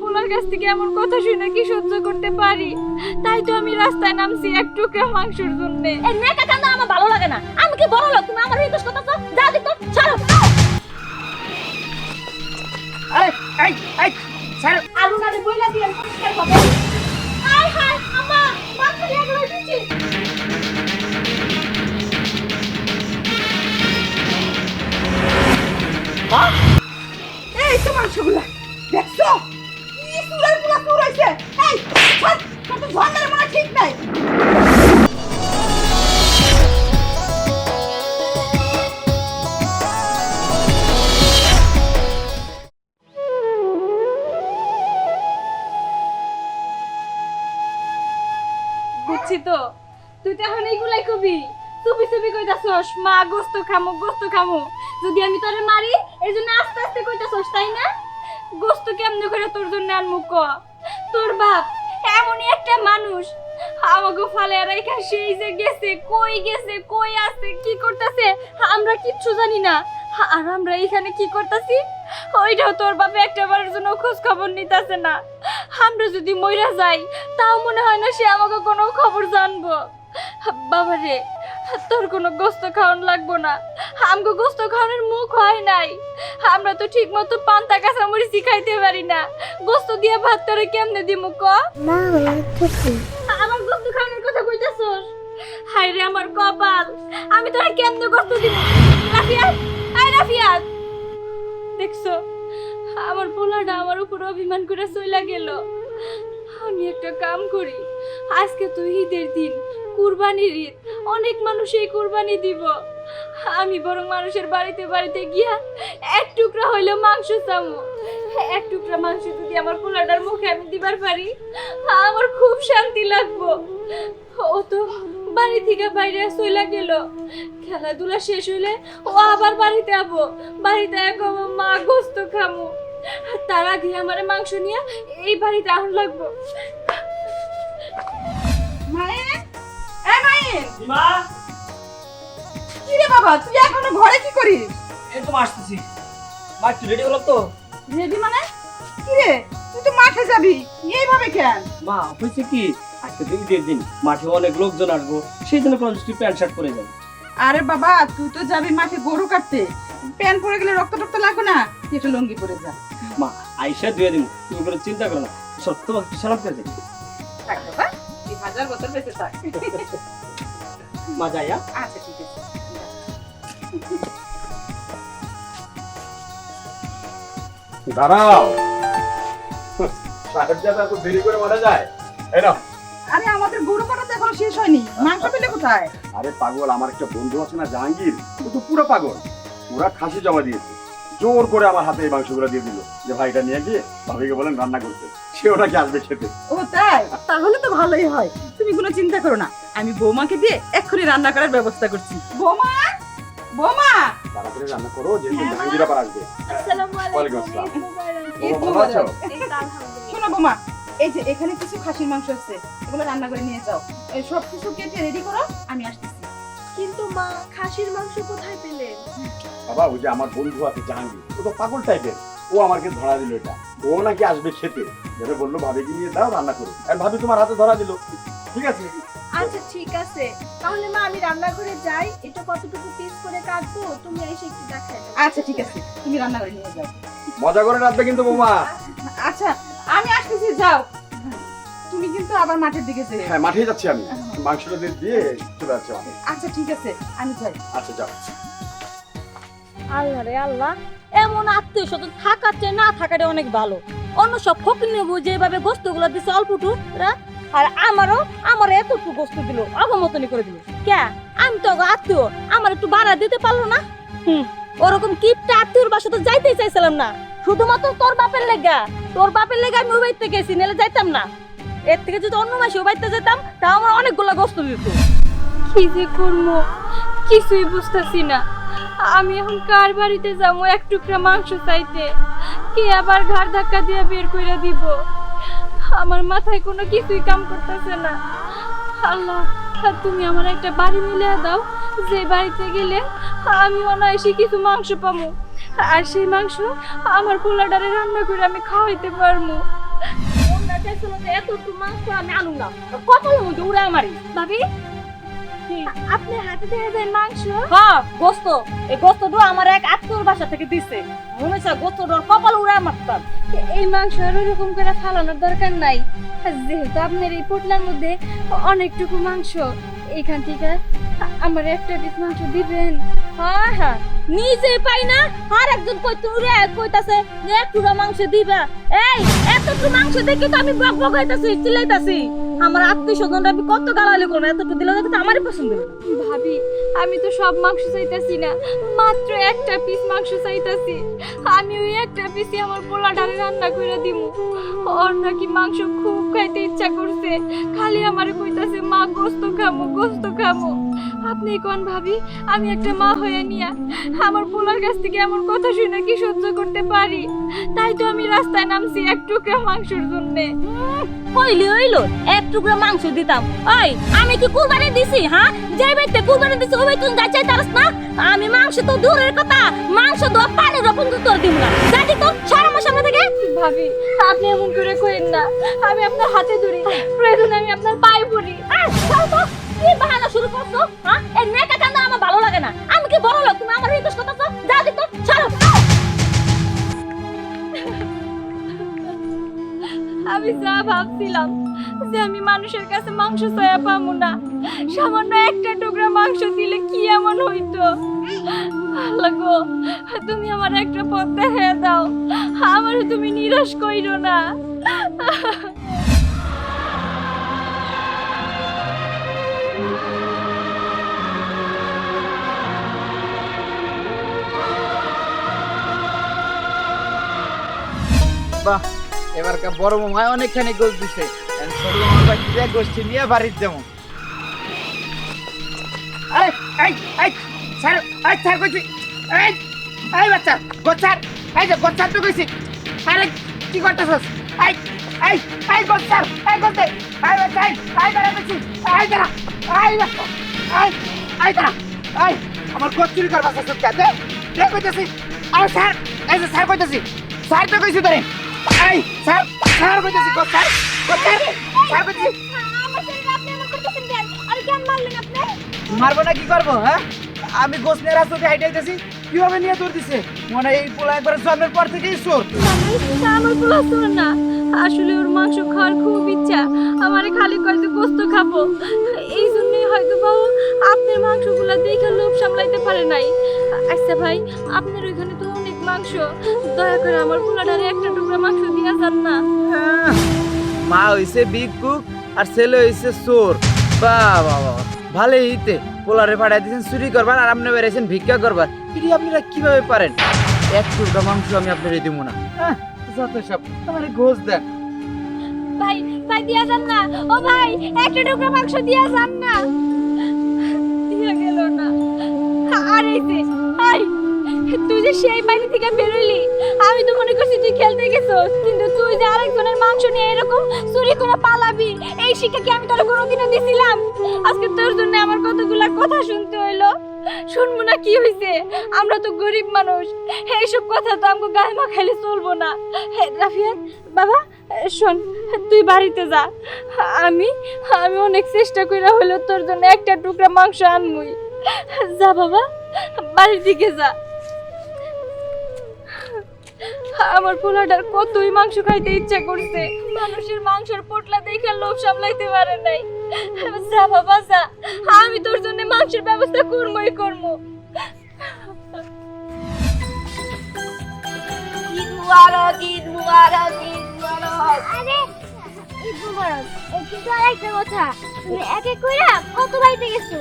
পোলার কাছ থেকে এমন কথা শুনে কি সহ্য করতে পারি? তাই তো আমি রাস্তায় নামছি এক টুকরা মাংসের জন্য। এই নেকা কান্দা আমার ভালো লাগে না? আমি কি বড় লোক? তুমি আমার রিকোয়েস্ট করতেছো যা দেখতো ছাড়ো। আরে এই এই স্যার আলু নাড়ে বইলা দিয়ে পরিষ্কার হবে হাই হাই আম্মা দিচ্ছি। এই তো মাংসগুলা দেখছ? বুঝছি তো, তুই তো এখন এইগুলাই কবি। চুপি চুপি কইতাছস, মা গোস্ত খামু গোস্ত খামু। যদি আমি তোরে মারি এই জন্য আস্তে আস্তে কইতাছস, তাই না? গোস্ত কেমনে করে তোর আনমু ক তোর বাপ এমনই একটা মানুষ। আমাকে ফালে রাইখা সেই যে গেছে, কই গেছে, কই আছে, কি করতেছে, আমরা কিচ্ছু জানি না। আর আমরা এখানে কি করতেছি? ওইটাও তোর বাপে একটা বারের জন্য খোঁজ খবর নিতেছে না। আমরা যদি মইরা যাই, তাও মনে হয় না সে আমাকে কোনো খবর জানব। বাবা রে তোর কোনো গোস্ত খাওয়ান লাগবো না। আমগো গোস্ত খাওয়ানোর মুখ হয় নাই। আমরা তো ঠিক মতো পান্তা কাঁচামরিচি খাইতে পারি না। গোস্ত দিয়ে ভাত তোরে কেমনে দিমু ক? আমার গোস্ত খাওয়ানোর কথা কইতাছস? হাই রে আমার কপাল। আমি তোরে কেমনে গোস্ত দিব রাফিয়াত হাই রাফিয়াত। দেখছ আমার পোলাটা আমার উপর অভিমান করে চইলা গেল। আমি একটা কাম করি আজকে তুই ঈদের দিন। কুরবানির ঈদ। অনেক মানুষ এই কুরবানি দিব। আমি বরং মানুষের বাড়িতে বাড়িতে গিয়া এক টুকরা হইল মাংস চামো। এক টুকরা মাংস যদি আমার পোলাটার মুখে আমি দিবার পারি, আমার খুব শান্তি লাগবো। ও তো বাড়ি থেকে বাইরে চইলা গেল। খেলাধুলা শেষ হইলে ও আবার বাড়িতে আবো। বাড়িতে এক মা গোস্ত খামু। তার আগে আমার মাংস নিয়ে এই বাড়িতে আহুন লাগবো মা? কি রে বাবা তুই এখনও ঘরে কি করিস? এই আসতেছি। মা একটু রেডি হলাম তো? রেডি মানে? কি রে তুই তো মাঠে যাবি। এইভাবে কেন? মা হয়েছে কি? আজকে তো ঈদের দিন মাঠে অনেক লোকজন আসব সেই জন্য কোনো তুই প্যান্ট শার্ট পরে যাবি। আরে বাবা তুই তো যাবি মাঠে গরু কাটতে। প্যান্ট পরে গেলে রক্ত টক্ত লাগবে না? তুই একটা লুঙ্গি পরে যা। মা আইসা ধুয়ে দিব তুমি কোনো চিন্তা করো না। তোমাকে সালাম করে দিই থাক বাবা হাজার বছর বেঁচে থাক। আচ্ছা ঠিক আছে। দাঁড়াও। সাহেব যাতে এত দেরি করে মারা যায় এই নাও। আরে আমাদের গরু কাটা তো এখনও শেষ হয়নি। মাংস পেলে কোথায়? আরে পাগল আমার একটা বন্ধু আছে না জাহাঙ্গীর। ও তো পুরো পাগল। পুরা খাসি জমা দিয়েছে। জোর করে আমার হাতে এই মাংসগুলো দিয়ে দিল। যে ভাইটা নিয়ে গিয়ে ভাবিকে বলেন রান্না করতে। সে ওটাকে আসবে খেতে। ও তাই? তাহলে তো ভালোই হয়। তুমি কোনো চিন্তা করো না। আমি বৌমাকে দিয়ে এক্ষুনি রান্না করার ব্যবস্থা করছি। বৌমা! বৌমা! তাড়াতাড়ি রান্না করো যেহেতু জাহাঙ্গীর আবার আসবে। আসসালামু ওয়ালাইকুম আসসালাম। এই বৌমা ভালো আছো এই তো আলহামদুলিল্লাহ। শোনো বৌমা এই যে এখানে কিছু খাসির মাংস আছে এগুলো রান্না করে নিয়ে যাও। সব কিছু কেটে রেডি করো আমি আসতেছি। কিন্তু মা খাসির মাংস কোথায় পেলেন বাবা ওই যে আমার বন্ধু আছে জাহাঙ্গীর ও তো পাগল টাইপের ও আমাকে ধরা দিল এটা। ও নাকি আসবে খেতে। বলল ভাবিকে নিয়ে দাও রান্না করো। আর ভাবি তোমার হাতে ধরা দিল। ঠিক আছে। আচ্ছা ঠিক আছে। তাহলে মা আমি রান্নাঘরে যাই এটা কতটুকু পিস করে কাটবো তুমি এসে একটু দেখাই দাও। আচ্ছা ঠিক আছে। তুমি রান্না করে নিয়ে যাও। মজা করে রাখবে কিন্তু বৌমা। আচ্ছা আমি আসতেছি যাও। তুমি কিন্তু আবার মাঠের দিকে যেও। হ্যাঁ মাঠে যাচ্ছি আমি। মাংসটা দিয়ে দিয়ে চলে যাচ্ছি মাঠে আচ্ছা ঠিক আছে আমি যাই। আচ্ছা যাও। আল্লাহ রে আল্লাহ এমন আত্মীয় স্বজন থাকার চেয়ে না থাকাটা অনেক ভালো। অন্য সব ফকির নেব যেভাবে গোস্তগুলো দিছে অল্পটু রা আর আমারও আমার এতটুকু গোস্ত দিল অগমতনি করে দিল। কে আমি তো আত্মীয়, আমার একটু বাড়া দিতে পারল না। হুম, ওরকম কিপটা আত্মীয়র বাসা তো যাইতেই চাইছিলাম না। শুধুমাত্র তোর বাপের লেগা। তোর বাপের লেগা আমি ওই গেছি, নাহলে যাইতাম না। এর থেকে যদি অন্য মাসে ওই যেতাম তা আমার অনেকগুলো গোস্ত দিত। কি যে করব? কিছুই বুঝতেছি না। আমি এখন কার বাড়িতে যাব? এক টুকরা মাংস চাইতে। কে আবার ঘাড় ধাক্কা দিয়ে বের করে দিব? আমার মাথায় কোনো কিছুই কাম করতেছে না। আল্লাহ তুমি আমার একটা বাড়ি মিলে দাও। যে বাড়িতে গেলে আমি অনায়াসে কিছু মাংস পাবো আর সেই মাংস আমার পোলাডারে রান্না করে আমি খাওয়াইতে পারব এত মাংস আমি আনু না। কত মধ্যে আমার আমারই আপনার হাতে দেখা যায় মাংস? হ্যাঁ গোস্ত। এই গোস্তটা আমার এক আত্মীয়র বাসা থেকে দিছে। মনে হচ্ছে গোস্তটার কপাল উড়ে মারতাম। এই মাংস আর ওরকম করে ফালানোর দরকার নাই। যেহেতু আপনার এই পোটলার মধ্যে অনেকটুকু মাংস এখান থেকে আমার একটা পিস মাংস দিবেন। হ্যাঁ হ্যাঁ। নিজে পাই না আর একজন কইতে উড়ে কইতাছে যে একটুরা মাংস দিবা। এই এতটুকু মাংস দেখে তো আমি বক বক হইতাছি চিল্লাইতাছি। আমার আত্মীয় স্বজনরা আমি কত গালালি করব, এতটুকু দিলে দেখতে আমারই পছন্দ ভাবি, আমি তো সব মাংস চাইতেছি না, মাত্র একটা পিস মাংস চাইতেছি। আমি ওই একটা পিসই আমার পোলা ডালে রান্না করে দিব ওর নাকি মাংস খুব খাইতে ইচ্ছা করছে, খালি আমারে কইতাছে, মা, গোস্ত খামো গোস্ত খামো। আপনি কোন ভাবি? আমি একটা মা হয়ে নিয়া আমার পোলার কাছ থেকে এমন কথা শুনে কি সহ্য করতে পারি? তাই তো আমি রাস্তায় নামছি এক টুকরা মাংসের জন্যে। কইলি হইল এক টুকরা মাংস দিতাম। ওই আমি কি কুরবানি দিছি হ্যাঁ? যে ব্যক্তি কুরবানি দিছি ওই যাই চাই তারস না? আমি মাংস তো দূরের কথা মাংস তো পানি রকম তো তোর দিব না। জানি তো সরম সামনে থেকে ভাবি আপনি এমন করে কইেন না। আমি আপনার হাতে ধরি প্রয়োজন আমি আপনার পায়ে পড়ি। আহ। কি বাহানা শুরু করছ হ্যাঁ এই নেকা কান্দা আমার ভালো লাগে না। আমি কি বড় লোক, তুমি আমার রিকোয়েস্ট করতেছো? যা দিত ছাড়ো আমি যা ভাবছিলাম যে আমি মানুষের কাছে মাংস চায়া পাবো না, সামান্য একটা টুকরা মাংস দিলে কি এমন হইতো? আল্লাহ গো, তুমি আমার একটা পথ দেখায় দাও। আমার তুমি নিরাশ কইরো না। বাহ এবারকার বড় মামায় অনেকখানি গোল দিছে। গোষ্ঠী নিয়ে বাড়ির যেমন স্যার, এই কইছি, এই এই বাচ্চা, গোচ্ছার, এই যে গোচ্ছার তো কইছি। আরে, কি করতেছস? এই এই এই গোচ্ছার, এই গোচ্ছে, এই বাচ্চা, এই এই আমার গোচ্ছ চুরি করবা সব কে দে দে কইতেছি। আরে, স্যার, এই স্যার কইতেছি, স্যার তো কইছি তোরে। মারবো না, কি করব হ্যাঁ? আমি গোস নিয়ে রাস্তাতে হাইটে কীভাবে নিয়ে দৌড় দিছে? এই পোলা একবার জন্মের পর থেকেই চোর। আমার পোলা না আসলে ওর মাংস খাওয়ার খুব ইচ্ছা। আমারে খালি কয়তো গোস্ত খাব। এই জন্যই হয়তো বাবু আপনার মাংসগুলা দেখে লোভ সামলাইতে পারে নাই। আচ্ছা ভাই, আপনার ওইখানে মাংস। দয়া করে আমার পোলাটারে একটা টুকরা মাংস দিয়া যান না। হ্যাঁ, মা হইছে বিগ কুক আর ছেলে হইছে চোর। বাহ বাহ ভালোই হইতে। পোলারে ভাড়া দিয়েছেন চুরি করবার আর আপনি বেড়েছেন ভিক্ষা করবার। এটি আপনারা কীভাবে পারেন? এক টুকরা মাংস আমি আপনারে দিব না। হ্যাঁ, যত সব। আমার ঘোষ দেন ভাই ভাই দিয়া যান না। ও ভাই একটা টুকরা মাংস দিয়া যান না। দিয়া গেল না। আর এই যে আই তুই যে সেই বাড়ি থেকে বেরোলি, আমি তো মনে করছি তুই খেলতে গেছস, কিন্তু তুই যে আরেকজনের মাংস নিয়ে এরকম চুরি করে পালাবি, এই শিক্ষা কি আমি তোর কোনোদিনও দিছিলাম? আজকে তোর জন্য আমার কতগুলা কথা শুনতে হইল। শুনব না কি হইছে? আমরা তো গরিব মানুষ, এইসব কথা তো আমাকে গায়ে মাখাইলে চলবো না। রাফিয়াত বাবা, শোন, তুই বাড়িতে যা। আমি আমি অনেক চেষ্টা কইরা হলো তোর জন্য একটা টুকরা মাংস আনমুই। যা বাবা বাড়ির দিকে যা। আমার পোলাটার কতই মাংস খাইতে ইচ্ছা করছে। মানুষের মাংসের পোটলা দেখে লোভ সামলাইতে পারে নাই। যা বাবা যা। আমি তোর জন্য মাংসের ব্যবস্থা করবই করব। ঈদ মুবারক ঈদ মুবারক ঈদ মুবারক। আরে ঈদ মুবারক কিন্তু আর একটা কথা। তুমি এক এক কইরা কত বাড়িতে গেছো?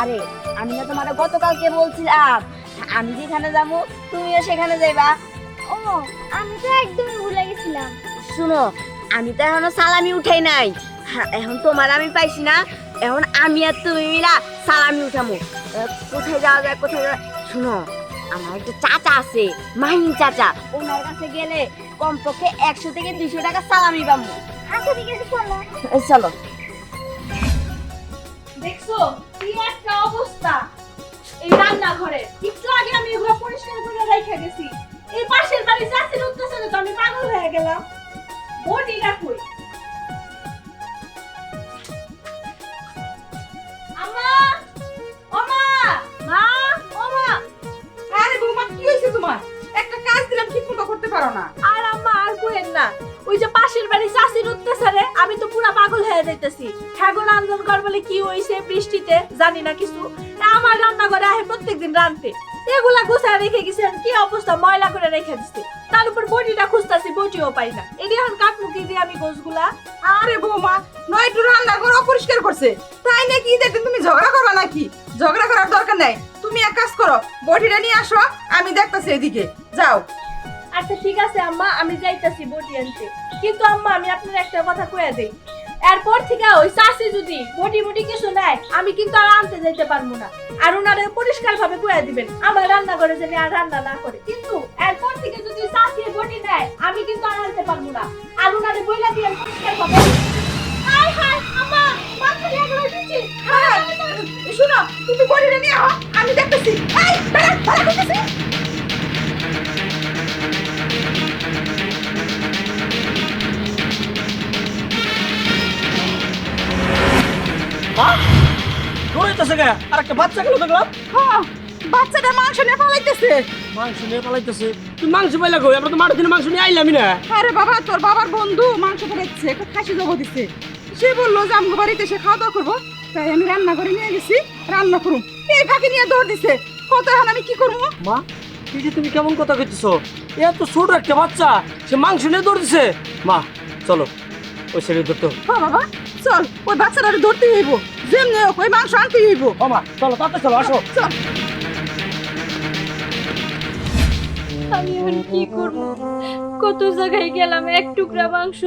আরে আমি না তোমার গতকালকে বলছিলাম আমি যেখানে যাব তুমিও সেখানে যাইবা। ও আমি তো একদমই ভুলে গেছিলাম। শুনো আমি তো এখনও সালামি উঠাই নাই। হ্যাঁ, এখন তোমার আমি পাইছি না এখন আমি আর তুমি মিলা সালামি উঠামো। কোথায় যাওয়া যায় কোথায় যাওয়া শুনো আমার একটা চাচা আছে মাহিন চাচা। ওনার কাছে গেলে কমপক্ষে একশো থেকে দুইশো টাকা সালামি পাবো আচ্ছা ঠিক আছে চলো। চলো। দেখছ কি একটা অবস্থা। এই রান্নাঘরে একটু আগে আমি এগুলো পরিষ্কার করে রেখে গেছি। এই পাশের বাড়ি চাষির অত্যাচারে তো আমি পাগল হয়ে গেলাম। বটি রাখুই আমা ওমা মা ওমা। আরে বৌমা কি হয়েছে তোমার? একটা কাজ দিলাম ঠিক মতো করতে পারো না। আর আম্মা আর কোয়েন না। ওই যে পাশের বাড়ি চাষির অত্যাচারে আমি তো পুরা পাগল হয়ে যাইতেছি। ঠাকুর রান্ধন কর বলে কি হইছে বৃষ্টিতে জানি না কিছু। আমার রান্না করে আহে প্রত্যেকদিন রানতে এগুলা গুছায় রেখে গেছেন কি অবস্থা? ময়লা করে রেখে দিচ্ছে তার উপর বটিটা খুঁজতাছি বটিও পাই না। এটি এখন কাটমুখি দিয়ে আমি গোছগুলা আরে বৌমা নয় একটু রান্না করে অপরিষ্কার করছে। তাই নাকি ঈদের তুমি ঝগড়া করো নাকি? ঝগড়া করার দরকার নাই। তুমি এক কাজ করো বটিটা নিয়ে আসো আমি দেখতাছি এদিকে। যাও। আচ্ছা ঠিক আছে আম্মা আমি যাইতাছি বটি আনতে। কিন্তু আম্মা আমি আপনার একটা কথা কয়ে দেই। এরপর থেকে ওই চাষি যদি বটি মুটি কিছু নেয়, আমি কিন্তু আর আনতে যাইতে পারব না। আর ওনারে পরিষ্কার ভাবে কয়ে দিবেন, আমার রান্না করে জানি আর রান্না না করে। কিন্তু এরপর থেকে যদি চাষি বটি নেয়, আমি কিন্তু আর আনতে পারব না। আর ওনারে বইলা দিয়ে পরিষ্কার ভাবে তুমি নিয়ে আমি দেখতেছি। মা? দৌড়াইতেছে গে। আর একটা বাচ্চা গেল দেখলাম বাচ্চাটা মাংস নিয়ে পালাইতেছে। মাংস নিয়ে পালাইতেছে। তুই মাংস পাইলা কই? আমরা তো মাঠের দিনে মাংস নিয়ে আইলামই না। আরে বাবা তোর বাবার বন্ধু মাংস পাঠাচ্ছে একটা খাসি জব দিচ্ছে সে বলল যে আমগো বাড়িতে সে খাওয়া দাওয়া করব। তাই আমি রান্না করে নিয়ে গেছি রান্না করুম। এই ফাঁকে নিয়ে দৌড় দিছে। কত এখন আমি কি করব? মা এই যে তুমি কেমন কথা কইতেছো? এত ছোট একটা বাচ্চা সে মাংস নিয়ে দৌড় দিছে। মা চলো ওই ছেড়ে ধরতো হ্যাঁ বাবা। চল ওই বাচ্চাটা ধরতে হইব। যেমনি হোক ওই মাংস আনতে হইব। ও চলো তাতে চলো আসো। চল। আমি এখন কি করব? কত জায়গায় গেলাম এক টুকরা মাংস।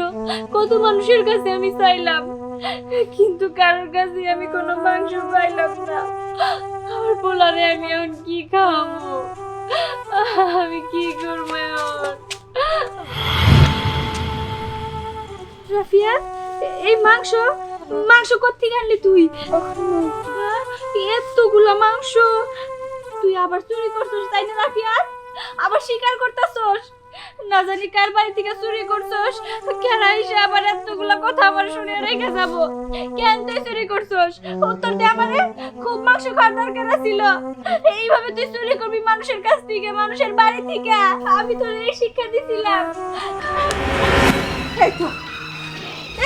কত মানুষের কাছে আমি চাইলাম। কিন্তু কারোর কাছে আমি কোনো মাংস পাইলাম না। আমার পোলারে আমি এখন কি খাওয়াবো আমি কি করব এখন? রাফিয়া? এই মাংস মাংস কোথেকে আনলি তুই? এতগুলো মাংস। তুই আবার চুরি করছিস, তাই না রাফিয়া আবার স্বীকার করতেছস? না জানি কার বাড়ি থেকে চুরি করছস। কেন এসে আবার এতগুলা কথা আমার শুনে রেখে যাব। কেন তুই চুরি করছস? উত্তর দে আমারে। খুব মাংস খাওয়ার দরকার ছিল এইভাবে তুই চুরি করবি মানুষের কাছ থেকে, মানুষের বাড়ি থেকে। আমি তোর এই শিক্ষা দিছিলাম। এই তো।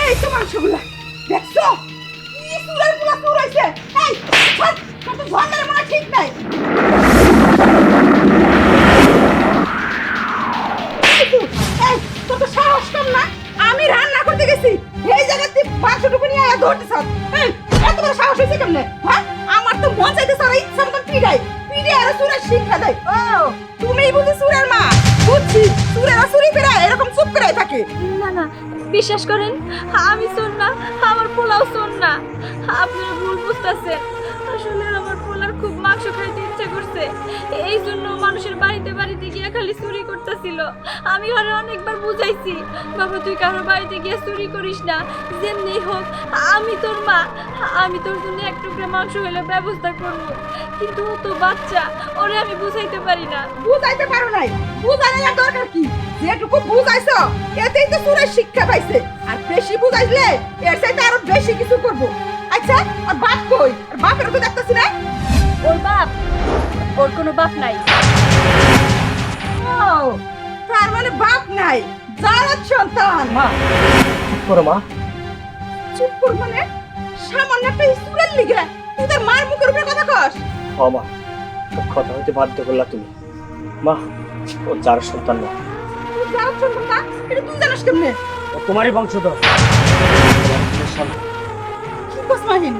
এই তো মাংসগুলা দেখছ? কি সুরেরগুলা সুর হয়েছে এই কত ঝন্ডার মনে ঠিক নাই। এই তো, তো সাহস কম না? বিশ্বাস করেন? আমি করছে এই জন্য মানুষের বাড়িতে বাড়িতে গিয়ে খালি চুরি করতেছিল। আমি ওরে অনেকবার বুঝাইছি, বাবা, তুই কারোর বাড়িতে গিয়ে চুরি করিস না। যেমনি হোক, আমি তোর মা। আমি তোর জন্য এক টুকরা মাংস হলে ব্যবস্থা করব। কিন্তু ও তো বাচ্চা, ওরে আমি বুঝাইতে পারি না। বুঝাইতে পারো নাই। বুঝানোর দরকার কি? যেটুকু বুঝাইছো, এতেই তো সুরের শিক্ষা পাইছে। আর বেশি বুঝাইলে, এর চাইতে আরও বেশি কিছু করব। আচ্ছা আর বাপ কই? আর বাপের তো দেখতেছি না? ওর বাপ? ওর কোনো বাপ নাই। ও তার মানে বাপ নাই জারাত সন্তান। মা চুপ করো মা। চুপ কর মানে? সামান্য একটা স্টুডেন্ট লিগে তুই তোর মার মুখের উপরে কথা কস। ও মা কথা হইতে বাধ্য করলা তুমি। মা ও যার সন্তান না। তুই জারাত সন্তান না? এটা তুই জানিস কেমনে? ও তোমারই বংশধর। সন্তান। কস মাহিন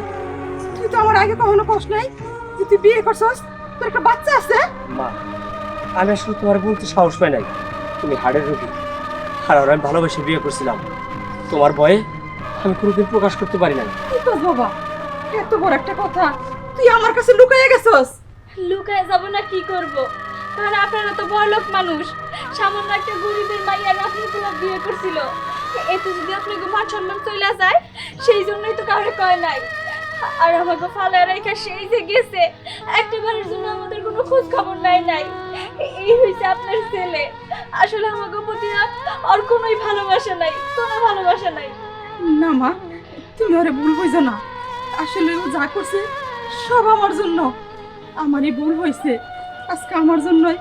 তুই তো আমার আগে কখনো কস নাই যে তুই বিয়ে করছস তোর একটা বাচ্চা আছে? মা আমি আসলে তোমার বলতে সাহস পাই নাই। তুমি হাড়ের রোগী। আর ওরা আমি ভালোবেসে বিয়ে করছিলাম। তোমার ভয়ে আমি কোনোদিন প্রকাশ করতে পারি নাই। কি কস বাবা এত বড় একটা কথা। তুই আমার কাছে লুকাইয়া গেছস? লুকায় যাব না কি করব? কারণ আপনারা তো বড়লোক মানুষ। সামান্য একটা গরিবের মাইয়া আপনি তোমার বিয়ে করছিল। এতে যদি আপনাকে মান সম্মান চলে যায়, সেই জন্যই তো কাউরে কয় নাই। আর আমাকে ফালা রেখা সেই যে গেছে একটা বারের জন্য আমাদের কোনো খোঁজ খবর নাই। নাই এই হয়েছে আপনার ছেলে। আসলে আমাকে প্রতি আর- কোনোই ভালোবাসা নাই তো মা, তুমি আরে ভুল বুঝো না। আসলে ও যা করছে, সব আমার জন্য। আমারই ভুল হয়েছে আজকে আমার জন্যই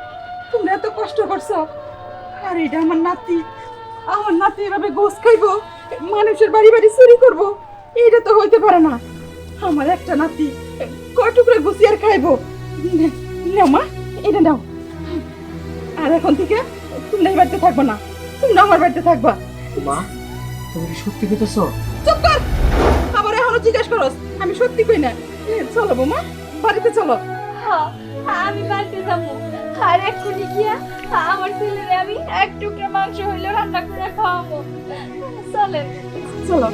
তুমি এত কষ্ট করছ। আর এটা আমার নাতি। আমার নাতি এভাবে গোস খাইবো মানুষের বাড়ি বাড়ি চুরি করব এইটা তো হইতে পারে না। আমার একটা নাতি কয় টুকরা গুছি আর খাইবো? নে- নাও মা এটা নাও। আর এখন থেকে তোমরা এই বাড়িতে থাকব না তোমরা আমার বাড়িতে থাকবা। মা তুমি কি সত্যি কইতেছো? চুপ কর! আবার এখনও জিজ্ঞেস করস আমি সত্যি কই না? এ, চলো বৌমা বাড়িতে চলো। হ্যাঁ, আমি বাড়িতে যাব। আর এক্ষুনি গিয়া আমার ছেলেরে আমি এক টুকরা মাংস হইলেও রান্না করে খাওয়াবো। চলেন। চলো